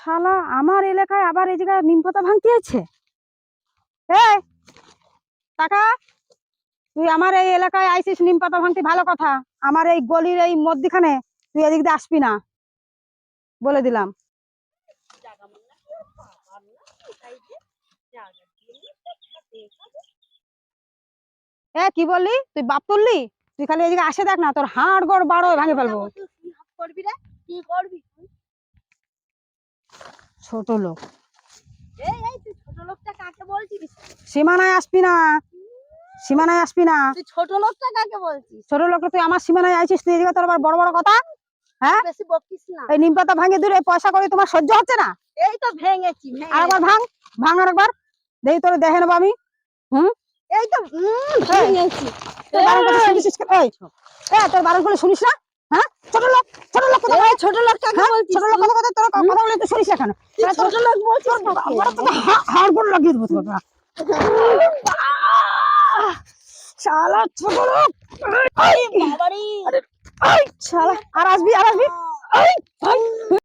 শালা, আমার এলাকায় আবার এই জায়গায় নিম পাতা ভাঙতে আছে এই টাকা তুই আমার এই এলাকায় আইসিস নিম পাতা ভাঙতে ভালো কথা। আমার এই গলির এই মধ্যখানে তুই এদিক দিয়ে আসবি না, বলে দিলাম। এ, কি বললি? তুই বাপ তুললি? তুই খালি এদিকে আসে দেখ না, তোর হাড় গড় বাড়ো ভাঙে ফেলব। করবি রে কি করবি? ছোট লোক। লোকটা সীমানায় আসবি না। সীমানায় আসবি না। ছোট লোকটা কাকে বলছিস? ছোট লোক তুই আমার সীমানায় আইছিস তুই এদিকে তোর আবার বড় বড় কথা? হ্যাঁ? বেশি বকিস না। এই নিম পাতা ভাঙে দূরে পয়সা করে তোমার সহ্য হচ্ছে না? এই তো ভেঙেছি ভেঙে- আর একবার ভাঙ ভাঙ আর একবার। দেখি তোর দেখে নেব আমি। এই তো ভেঙেছি। তোর বারণ কথা শুনিস? এই, তোর বারণ করে শুনিস না? ছোট লোক ছোট লোক কথা এই ছোট লোক কাকে? বলছিস ছোট লোক কথা কথা তোর কথা বলে তুই শুনিস না কেন ছোট লোক বলছিস বড় তোকে হাড় গোড় লাগিয়ে দেবো তোকে। শালা ছোট লোক। এই, বাবারে। শালা আর আসবি আর আসবি।